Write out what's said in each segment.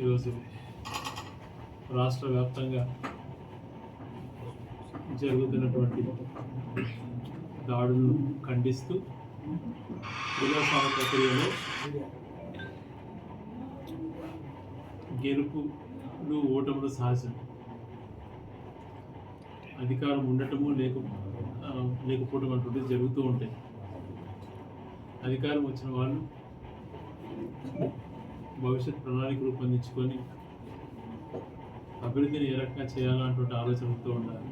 ఈరోజు రాష్ట్ర వ్యాప్తంగా జరుగుతున్నటువంటి దాడులను ఖండిస్తూ ప్రజాస్వామ్య ప్రక్రియలో గెలుపులు ఓటములు సహజం అధికారం ఉండటము లేక లేకపోవడం అటువంటిది జరుగుతూ ఉంటాయి. అధికారం వచ్చిన వాళ్ళు భవిష్యత్ ప్రణాళిక రూపొందించుకొని అభివృద్ధిని ఏ రకంగా చేయాలన్నటువంటి ఆలోచనతో ఉండాలి.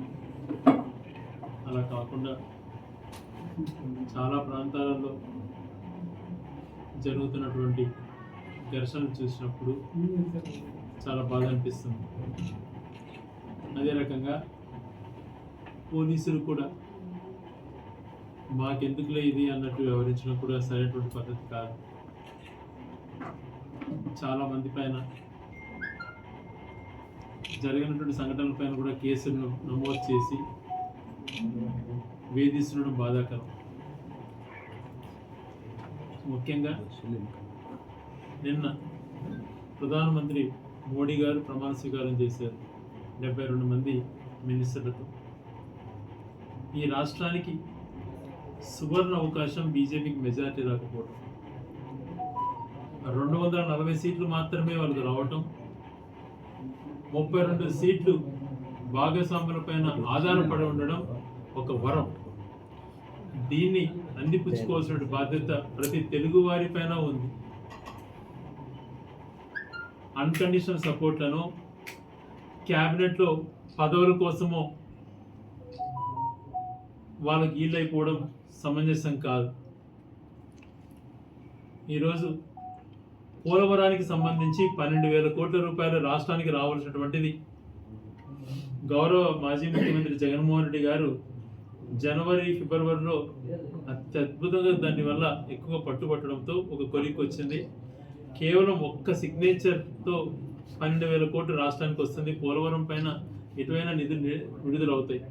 అలా కాకుండా చాలా ప్రాంతాలలో జరుగుతున్నటువంటి ఘర్షణలు చూసినప్పుడు చాలా బాధ అనిపిస్తుంది. అదే రకంగా పోలీసులు కూడా మాకెందుకులే ఇది అన్నట్టు వ్యవహరించడం కూడా సరైనటువంటి పద్ధతి కాదు. చాలా మంది పైన జరిగినటువంటి సంఘటనల పైన కూడా కేసులను నమోదు చేసి వేధిస్తుండడం బాధాకరం. ముఖ్యంగా నిన్న ప్రధానమంత్రి మోడీ గారు ప్రమాణ స్వీకారం చేశారు. డెబ్బై రెండు మంది మినిస్టర్లతో. ఈ రాష్ట్రానికి సువర్ణ అవకాశం బీజేపీకి మెజారిటీ రాకపోవడం. రెండు వందల నలభై సీట్లు మాత్రమే వాళ్ళకి రావటం. ముప్పై రెండు సీట్లు భాగస్వాముల పైన ఆధారపడి ఉండడం ఒక వరం. దీన్ని అందిపుచ్చుకోవాల్సిన బాధ్యత ప్రతి తెలుగు వారి పైన ఉంది. అన్కండిషనల్ సపోర్ట్లను క్యాబినెట్లో పదవుల కోసమో వాళ్ళకి ఈళ్ళైపోవడం సమంజసం కాదు. ఈరోజు పోలవరానికి సంబంధించి పన్నెండు వేల కోట్ల రూపాయలు రాష్ట్రానికి రావాల్సినటువంటిది. గౌరవ మాజీ ముఖ్యమంత్రి జగన్మోహన్ రెడ్డి గారు జనవరి ఫిబ్రవరిలో అత్యద్భుతంగా దాని వల్ల ఎక్కువ పట్టుబట్టడంతో ఒక కొలిక్ వచ్చింది. కేవలం ఒక్క సిగ్నేచర్తో పన్నెండు వేల కోట్లు రాష్ట్రానికి వస్తుంది. పోలవరం పైన ఎటువైనా నిధులు విడుదలవుతాయి.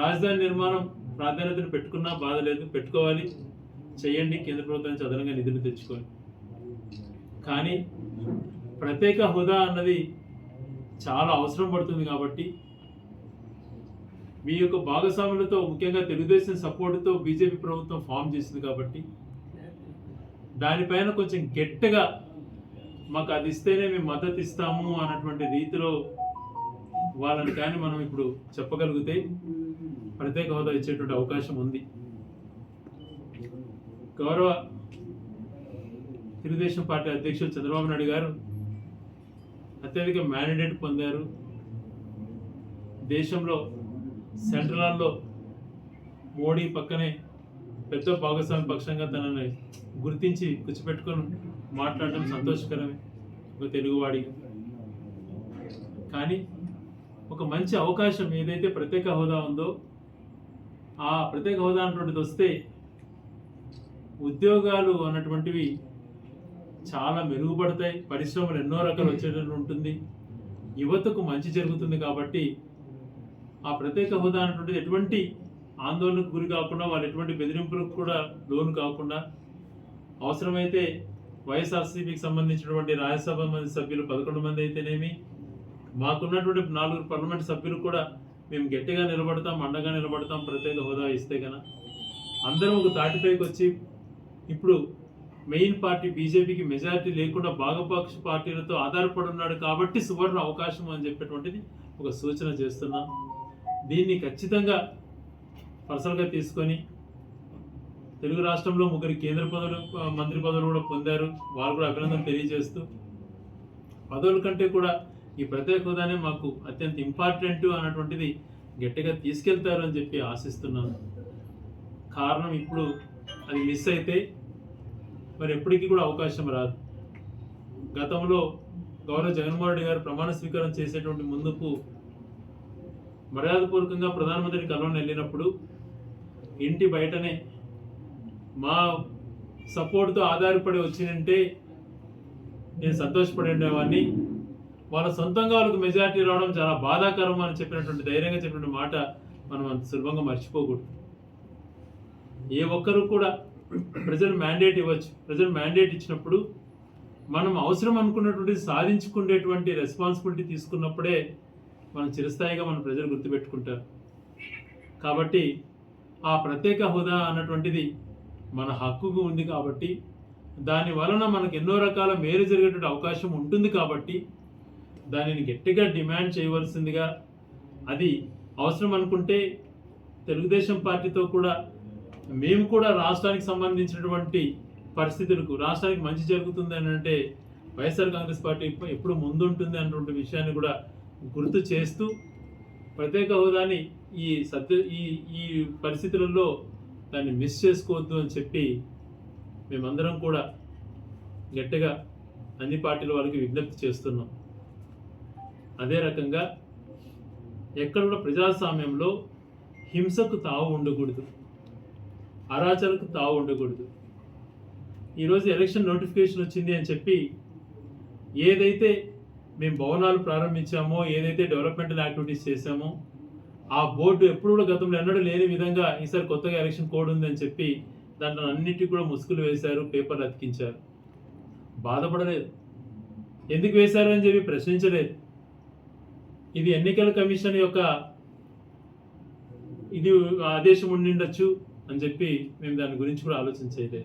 రాజధాని నిర్మాణం ప్రాధాన్యతను పెట్టుకున్నా బాధ లేదు. పెట్టుకోవాలి. చేయండి కేంద్ర ప్రభుత్వం నుంచి అదనంగా నిధులు తెచ్చుకొని కానీ ప్రత్యేక హోదా అన్నది చాలా అవసరం పడుతుంది కాబట్టి మీ యొక్క భాగస్వాములతో ముఖ్యంగా తెలుగుదేశం సపోర్టుతో బీజేపీ ప్రభుత్వం ఫామ్ చేసింది కాబట్టి దానిపైన కొంచెం గట్టిగా మాకు అది ఇస్తేనే మేము మద్దతు ఇస్తాము అన్నటువంటి రీతిలో వాళ్ళని కానీ మనం ఇప్పుడు చెప్పగలిగితే ప్రత్యేక హోదా ఇచ్చేటువంటి అవకాశం ఉంది. గౌరవ తెలుగుదేశం పార్టీ అధ్యక్షులు చంద్రబాబు నాయుడు గారు అత్యధిక మ్యాండేట్ పొందారు. దేశంలో సెంట్రల్లో మోడీ పక్కనే పెద్ద భాగస్వామి పక్షంగా తనని గుర్తించి కూర్చోపెట్టుకొని మాట్లాడడం సంతోషకరమే ఒక తెలుగువాడిగా కానీ ఒక మంచి అవకాశం ఏదైతే ప్రత్యేక హోదా ఉందో ఆ ప్రత్యేక హోదా అటువంటిది వస్తే ఉద్యోగాలు అన్నటువంటివి చాలా మెరుగుపడతాయి. పరిశ్రమలు ఎన్నో రకాలు వచ్చేటట్టు ఉంటుంది. యువతకు మంచి జరుగుతుంది కాబట్టి ఆ ప్రత్యేక హోదా అన్నటువంటిది ఎటువంటి ఆందోళనకు గురి కాకుండా వాళ్ళు ఎటువంటి బెదిరింపులకు కూడా లోను కాకుండా అవసరమైతే వైఎస్ఆర్సీపీకి సంబంధించినటువంటి రాజ్యసభ మంది సభ్యులు పదకొండు మంది అయితేనేమి మాకున్నటువంటి నాలుగు పార్లమెంట్ సభ్యులు కూడా మేము గట్టిగా నిలబడతాం అండగా నిలబడతాం ప్రత్యేక హోదా ఇస్తే కన అందరం ఒక తాటిపైకి వచ్చి ఇప్పుడు మెయిన్ పార్టీ బీజేపీకి మెజారిటీ లేకుండా భాగపక్ష పార్టీలతో ఆధారపడి ఉన్నాడు కాబట్టి సువర్ణ అవకాశం అని చెప్పేటువంటిది ఒక సూచన చేస్తున్నాం. దీన్ని ఖచ్చితంగా పర్సనల్గా తీసుకొని తెలుగు రాష్ట్రంలో ముగ్గురు కేంద్ర పదవులు మంత్రి పదవులు కూడా పొందారు. వాళ్ళు కూడా అభినందన తెలియజేస్తూ పదవుల కంటే కూడా ఈ ప్రత్యేక హోదానే మాకు అత్యంత ఇంపార్టెంట్ అన్నటువంటిది గట్టిగా తీసుకెళ్తారు అని చెప్పి ఆశిస్తున్నాను కారణం ఇప్పుడు అది మిస్ అయితే మరి ఎప్పటికీ కూడా అవకాశం రాదు. గతంలో గౌరవ జగన్మోహన్ రెడ్డి గారు ప్రమాణ స్వీకారం చేసేటువంటి ముందుకు మర్యాదపూర్వకంగా ప్రధానమంత్రి కలవని వెళ్ళినప్పుడు ఇంటి బయటనే మా సపోర్ట్తో ఆధారపడి వచ్చినంటే నేను సంతోషపడి ఉండేవాడిని. వాళ్ళ సొంతంగా వాళ్ళకి మెజారిటీ రావడం చాలా బాధాకరం అని చెప్పినటువంటి ధైర్యంగా చెప్పినటువంటి మాట మనం అంత సులభంగా మర్చిపోకూడదు. ఏ ఒక్కరు కూడా ప్రజలు మ్యాండేట్ ఇవ్వచ్చు. ప్రజలు మ్యాండేట్ ఇచ్చినప్పుడు మనం అవసరం అనుకున్నటువంటి సాధించుకునేటువంటి రెస్పాన్సిబిలిటీ తీసుకున్నప్పుడే మనం చిరస్థాయిగా మన ప్రజలు గుర్తుపెట్టుకుంటారు. కాబట్టి ఆ ప్రత్యేక హోదా అన్నటువంటిది మన హక్కుకు ఉంది కాబట్టి దాని వలన మనకు ఎన్నో రకాల మేలు జరిగేటువంటి అవకాశం ఉంటుంది కాబట్టి దానిని గట్టిగా డిమాండ్ చేయవలసిందిగా అది అవసరం అనుకుంటే తెలుగుదేశం పార్టీతో కూడా మేము కూడా రాష్ట్రానికి సంబంధించినటువంటి పరిస్థితులకు రాష్ట్రానికి మంచి జరుగుతుంది అని అంటే వైఎస్ఆర్ కాంగ్రెస్ పార్టీ ఎప్పుడు ముందుంటుంది అన్నటువంటి విషయాన్ని కూడా గుర్తు చేస్తూ ప్రత్యేక హోదాని ఈ సత్య ఈ ఈ పరిస్థితులలో దాన్ని మిస్ చేసుకోవద్దు అని చెప్పి మేమందరం కూడా గట్టిగా అన్ని పార్టీల వాళ్ళకి విజ్ఞప్తి చేస్తున్నాం. అదే రకంగా ఎక్కడ కూడా ప్రజాస్వామ్యంలో హింసకు తావు ఉండకూడదు. అరాచలకు తావు ఉండకూడదు. ఈరోజు ఎలక్షన్ నోటిఫికేషన్ వచ్చింది అని చెప్పి ఏదైతే మేము భవనాలు ప్రారంభించామో ఏదైతే డెవలప్మెంటల్ యాక్టివిటీస్ చేశామో ఆ బోర్డు ఎప్పుడు కూడా గతంలో ఎన్నడూ లేని విధంగా ఈసారి కొత్తగా ఎలక్షన్ కోడ్ ఉందని చెప్పి దాంట్లో అన్నిటికీ కూడా ముసుగులు వేశారు పేపర్లు అతికించారు. బాధపడలేదు. ఎందుకు వేశారు అని చెప్పి ప్రశ్నించలేదు. ఇది ఎన్నికల కమిషన్ యొక్క ఇది ఆదేశం ఉండిండొచ్చు అని చెప్పి మేము దాని గురించి కూడా ఆలోచించలేదు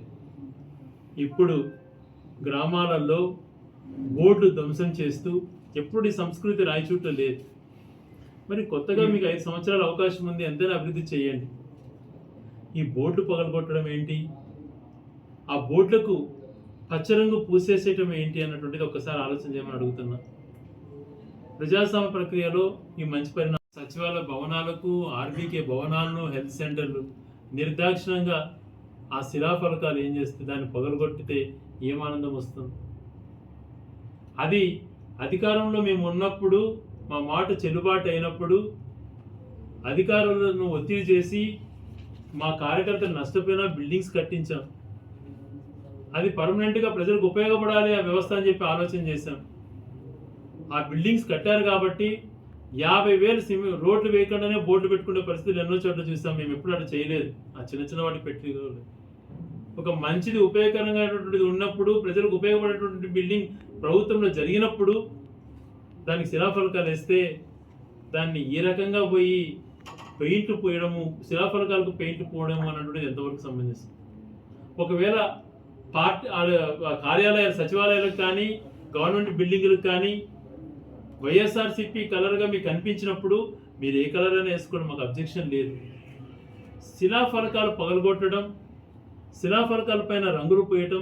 ఇప్పుడు గ్రామాలలో బోర్డు ధ్వంసం చేస్తూ ఎప్పుడు ఈ సంస్కృతి రాయచూట్లో లేదు. మరి కొత్తగా మీకు ఐదు సంవత్సరాల అవకాశం ఉంది ఎంతైనా అభివృద్ధి చేయండి. ఈ బోర్డు పగలగొట్టడం ఏంటి? ఆ బోర్డులకు పచ్చరంగు పూసేసేయటం ఏంటి అన్నటువంటిది ఒక్కసారి ఆలోచన చేయమని అడుగుతున్నా. ప్రజాస్వామ్య ప్రక్రియలో ఈ మంచి పరిణామం సచివాలయ భవనాలకు ఆర్బీకే భవనాలను హెల్త్ సెంటర్లు నిర్దాక్షిణంగా ఆ శిలాఫలకాలు ఏం చేస్తే దాన్ని పగలగొట్టితే ఏం ఆనందం వస్తుంది? అది అధికారంలో మేము ఉన్నప్పుడు మా మాట చెల్లుబాటు అయినప్పుడు అధికారులను ఒత్తిడి చేసి మా కార్యకర్తలు నష్టపోయినా బిల్డింగ్స్ కట్టించాం. అది పర్మనెంట్గా ప్రజలకు ఉపయోగపడాలి ఆ వ్యవస్థ అని చెప్పి ఆలోచన చేశాం. ఆ బిల్డింగ్స్ కట్టారు కాబట్టి యాభై వేలు సిమి రోడ్లు వేయకుండానే బోర్డు పెట్టుకునే పరిస్థితులు ఎన్నో చోట్ల చూసాం. మేము ఎప్పుడు అటు చేయలేదు. ఆ చిన్న చిన్న వాటి పెట్టి ఒక మంచిది ఉపయోగకరంగాటువంటిది ఉన్నప్పుడు ప్రజలకు ఉపయోగపడేటువంటి బిల్డింగ్ ప్రభుత్వంలో జరిగినప్పుడు దానికి శిలాఫలకాలు వేస్తే దాన్ని ఏ రకంగా పోయి పెయింట్ పోయడము శిలాఫలకాలకు పెయింట్ పోవడము అన్నటువంటిది ఎంతవరకు సంబంధిస్తుంది ఒకవేళ పార్టీ కార్యాలయాలు సచివాలయాలకు కానీ గవర్నమెంట్ బిల్డింగ్లకు కానీ వైఎస్ఆర్సీపీ కలర్గా మీకు కనిపించినప్పుడు మీరు ఏ కలర్ అయినా వేసుకోవడం మాకు అబ్జెక్షన్ లేదు. శిలాఫలకాలు పగలగొట్టడం శిలాఫలకాల పైన రంగులు పోయటం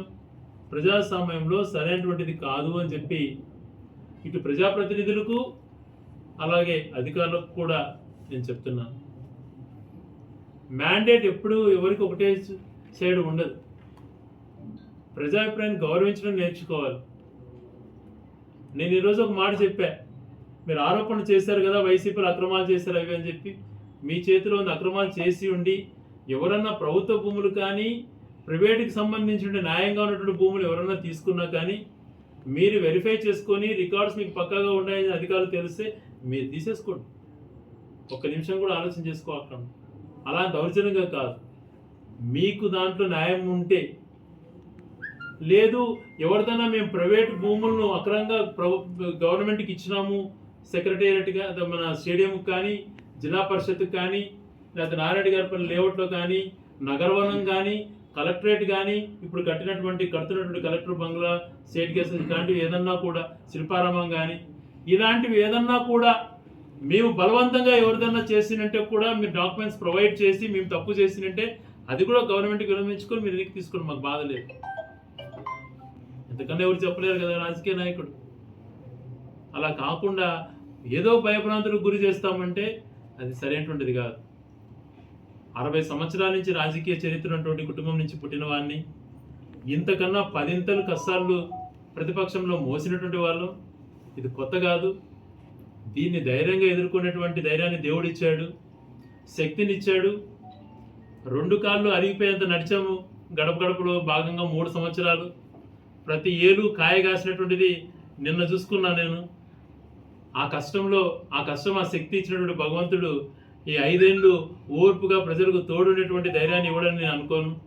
ప్రజాస్వామ్యంలో సరైనటువంటిది కాదు అని చెప్పి ఇటు ప్రజాప్రతినిధులకు అలాగే అధికారులకు కూడా నేను చెప్తున్నాను మ్యాండేట్ ఎప్పుడు ఎవరికి ఒకటే సైడ్ ఉండదు. ప్రజాభిప్రాయాన్ని గౌరవించడం నేర్చుకోవాలి. నేను ఈరోజు ఒక మాట చెప్పాను మీరు ఆరోపణలు చేశారు కదా వైసీపీలు అక్రమాలు చేశారు అవి అని చెప్పి. మీ చేతిలో ఉన్న అక్రమాలు చేసి ఉండి ఎవరన్నా ప్రభుత్వ భూములు కానీ ప్రైవేట్కి సంబంధించిన న్యాయంగా ఉన్నటువంటి భూములు ఎవరన్నా తీసుకున్నా కానీ మీరు వెరిఫై చేసుకొని రికార్డ్స్ మీకు పక్కాగా ఉన్నాయని అధికారులు తెలిస్తే మీరు తీసేసుకోండి. ఒక్క నిమిషం కూడా ఆలోచన చేసుకోవాలి అలా దౌర్జన్యంగా కాదు. మీకు దాంట్లో న్యాయం ఉంటే లేదు ఎవరిదైనా మేము ప్రైవేట్ భూములను అక్రమంగా ప్రభు గవర్నమెంట్కి ఇచ్చినాము సెక్రటేరియట్గా మన స్టేడియంకి కానీ జిల్లా పరిషత్కి కానీ లేకపోతే నారాయణ గారి లేఅవుట్లో కానీ నగరవనం కానీ కలెక్టరేట్ కానీ ఇప్పుడు కట్టినటువంటి కడుతున్నటువంటి కలెక్టర్ బంగ్లా స్టేట్ గెస్ట్ ఇలాంటివి ఏదన్నా కూడా శిల్పారామం కానీ ఇలాంటివి ఏదన్నా కూడా మేము బలవంతంగా ఎవరిదన్నా చేసినంటే కూడా మీరు డాక్యుమెంట్స్ ప్రొవైడ్ చేసి మేము తప్పు చేసినంటే అది కూడా గవర్నమెంట్కి విరమించుకొని మీరు వెనక్కి తీసుకొని మాకు బాధ లేదు. ఎందుకంటే ఎవరు చెప్పలేరు కదా రాజకీయ నాయకుడు. అలా కాకుండా ఏదో భయభ్రాంతులకు గురి చేస్తామంటే అది సరైనటువంటిది కాదు. అరవై సంవత్సరాల నుంచి రాజకీయ చరిత్ర ఉన్నటువంటి కుటుంబం నుంచి పుట్టిన వాడిని ఇంతకన్నా పదింతలు కష్టాలు ప్రతిపక్షంలో మోసినటువంటి వాళ్ళు ఇది కొత్త కాదు. దీన్ని ధైర్యంగా ఎదుర్కొనేటువంటి ధైర్యాన్ని దేవుడిచ్చాడు శక్తినిచ్చాడు. రెండు కాళ్ళు అరిగిపోయేంత నడిచాము గడప గడపలో భాగంగా మూడు సంవత్సరాలు. ప్రతి ఏలు కాయ కాసినటువంటిది నిన్న చూసుకున్నా నేను. ఆ కష్టంలో ఆ కష్టం ఆ శక్తి ఇచ్చినటువంటి భగవంతుడు ఈ ఐదేళ్ళు ఓర్పుగా ప్రజలకు తోడునేటువంటి ధైర్యాన్ని ఇవ్వడని నేను అనుకోను.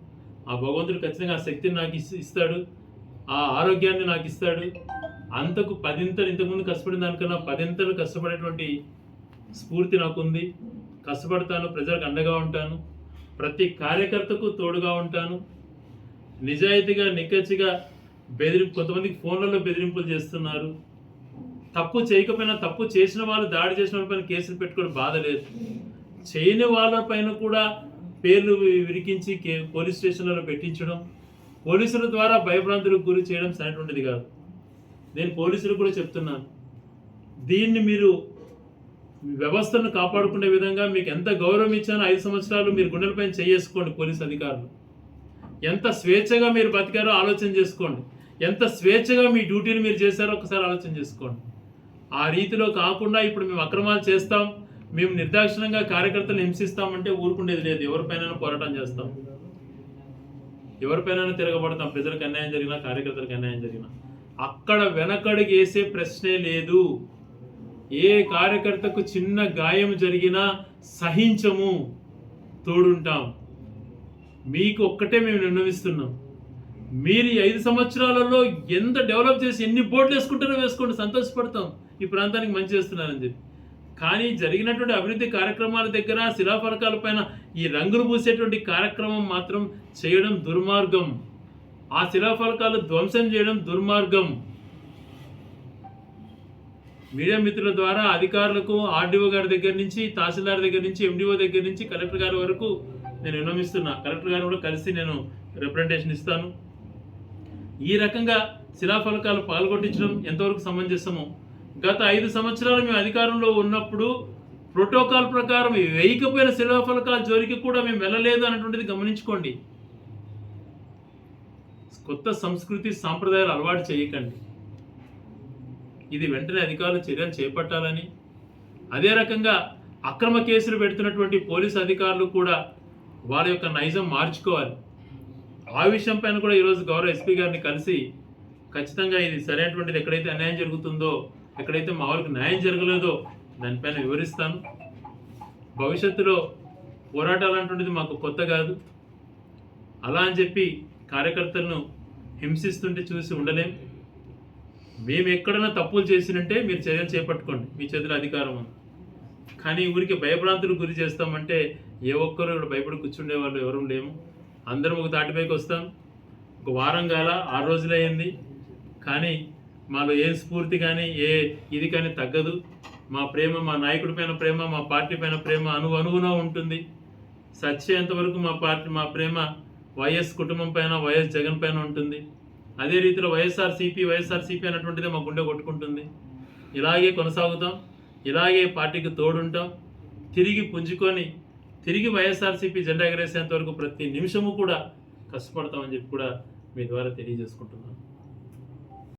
ఆ భగవంతుడు ఖచ్చితంగా ఆ శక్తిని నాకు ఇస్తాడు. ఆ ఆరోగ్యాన్ని నాకు ఇస్తాడు. అంతకు పదింతలు ఇంతకుముందు కష్టపడిన దానికన్నా పదింతలు కష్టపడేటువంటి స్ఫూర్తి నాకుంది. కష్టపడతాను ప్రజలకు అండగా ఉంటాను. ప్రతి కార్యకర్తకు తోడుగా ఉంటాను. నిజాయితీగా నిక్కచ్చిగా బెదిరి కొంతమందికి ఫోన్లలో బెదిరింపులు చేస్తున్నారు. తప్పు చేయకపోయినా తప్పు చేసిన వాళ్ళు దాడి చేసిన వాళ్ళపైన కేసులు పెట్టుకోవడం బాధ లేదు. చేయని వాళ్ళపైన కూడా పేర్లు విరికించి కే పోలీస్ స్టేషన్లలో పెట్టించడం పోలీసుల ద్వారా భయభ్రాంతులకు గురి చేయడం సరైనటువంటిది కాదు. నేను పోలీసులు కూడా చెప్తున్నాను. దీన్ని మీరు వ్యవస్థను కాపాడుకునే విధంగా మీకు ఎంత గౌరవం ఇచ్చానో ఐదు సంవత్సరాలు మీరు గుండెలపైన చేసుకోండి పోలీస్ అధికారులు. ఎంత స్వేచ్ఛగా మీరు బతికారో ఆలోచన చేసుకోండి. ఎంత స్వేచ్ఛగా మీ డ్యూటీని మీరు చేశారో ఒకసారి ఆలోచన చేసుకోండి. ఆ రీతిలో కాకుండా ఇప్పుడు మేము అక్రమాలు చేస్తాం మేము నిర్దాక్షిణంగా కార్యకర్తలు హింసిస్తామంటే ఊరుకుండేది లేదు. ఎవరిపైన పోరాటం చేస్తాం. ఎవరిపైన తిరగబడతాం. ప్రజలకు అన్యాయం జరిగినా కార్యకర్తలకు అన్యాయం జరిగినా. అక్కడ వెనకడుగు వేసే ప్రశ్నే లేదు. ఏ కార్యకర్తకు చిన్న గాయం జరిగినా సహించము తోడుంటాం. మీకు ఒక్కటే మేము నిర్ణయిస్తున్నాం మీరు ఈ ఐదు సంవత్సరాలలో ఎంత డెవలప్ చేసి ఎన్ని బోర్డులు వేసుకుంటారో వేసుకోండి సంతోషపడతాం. ఈ ప్రాంతానికి మంచి చేస్తున్నారని చెప్పి. కానీ జరిగినటువంటి అభివృద్ధి కార్యక్రమాల దగ్గర శిలాఫలకాల పైన ఈ రంగులు పూసేటువంటి కార్యక్రమం మాత్రం చేయడం దుర్మార్గం. ఆ శిలాఫలకాలు ధ్వంసం చేయడం దుర్మార్గం. మీడియా మిత్రుల ద్వారా అధికారులకు ఆర్డీఓ గారి దగ్గర నుంచి తహసీల్దార్ దగ్గర నుంచి ఎండిఓ దగ్గర నుంచి కలెక్టర్ గారి వరకు నేను విన్నమిస్తున్నా కలెక్టర్ గారు కూడా కలిసి నేను రిప్రజెంటేషన్ ఇస్తాను. ఈ రకంగా శిలాఫలకాలు పాల్గొట్టించడం ఎంతవరకు సమంజసమో? గత ఐదు సంవత్సరాలు మేము అధికారంలో ఉన్నప్పుడు ప్రోటోకాల్ ప్రకారం వేయకపోయిన శిలాఫలకాల జోలికి కూడా మేము వెళ్ళలేదు అన్నటువంటిది గమనించుకోండి. కొత్త సంస్కృతి సాంప్రదాయాలు అలవాటు చేయకండి. ఇది వెంటనే అధికారులు చర్యలు చేపట్టాలని. అదే రకంగా అక్రమ కేసులు పెడుతున్నటువంటి పోలీసు అధికారులు కూడా వాళ్ళ యొక్క నైజం మార్చుకోవాలి. ఆ విషయం పైన కూడా ఈరోజు గౌరవ ఎస్పీ గారిని కలిసి ఖచ్చితంగా ఇది సరైనటువంటిది ఎక్కడైతే అన్యాయం జరుగుతుందో ఎక్కడైతే మా వాళ్ళకి న్యాయం జరగలేదో దానిపైన వివరిస్తాను. భవిష్యత్తులో పోరాటాలు అంటుండేది మాకు కొత్త కాదు. అలా అని చెప్పి కార్యకర్తలను హింసిస్తుంటే చూసి ఉండలేం. మేము ఎక్కడైనా తప్పులు చేసినంటే మీరు చర్యలు చేపట్టుకోండి. మీ చేతిలో అధికారం ఉంది. కానీ ఊరికి భయభ్రాంతులకు గురి చేస్తామంటే ఏ ఒక్కరు ఇక్కడ భయపడి కూర్చుండే వాళ్ళు ఎవరూ లేము. అందరం ఒక తాటిపైకి వస్తాం. ఒక వారం కాల ఆరు రోజులైంది కానీ మాలో ఏ స్ఫూర్తి కానీ ఏ ఇది కానీ తగ్గదు. మా ప్రేమ మా నాయకుడి పైన ప్రేమ మా పార్టీ పైన ప్రేమ అను అనుగుణ ఉంటుంది. సచ్చేంతవరకు మా పార్టీ మా ప్రేమ వైఎస్ కుటుంబం పైన వైఎస్ జగన్ పైన ఉంటుంది. అదే రీతిలో వైఎస్ఆర్ సిపి వైఎస్ఆర్ సిపి అన్నటువంటిది మా గుండె కొట్టుకుంటుంది. ఇలాగే కొనసాగుతాం. ఇలాగే పార్టీకి తోడుంటాం. తిరిగి పుంజుకొని తిరిగి వైఎస్ఆర్సీపీ జెండా ఎగరేసేంత వరకు ప్రతి నిమిషము కూడా కష్టపడతామని చెప్పి కూడా మీ ద్వారా తెలియజేసుకుంటున్నాను.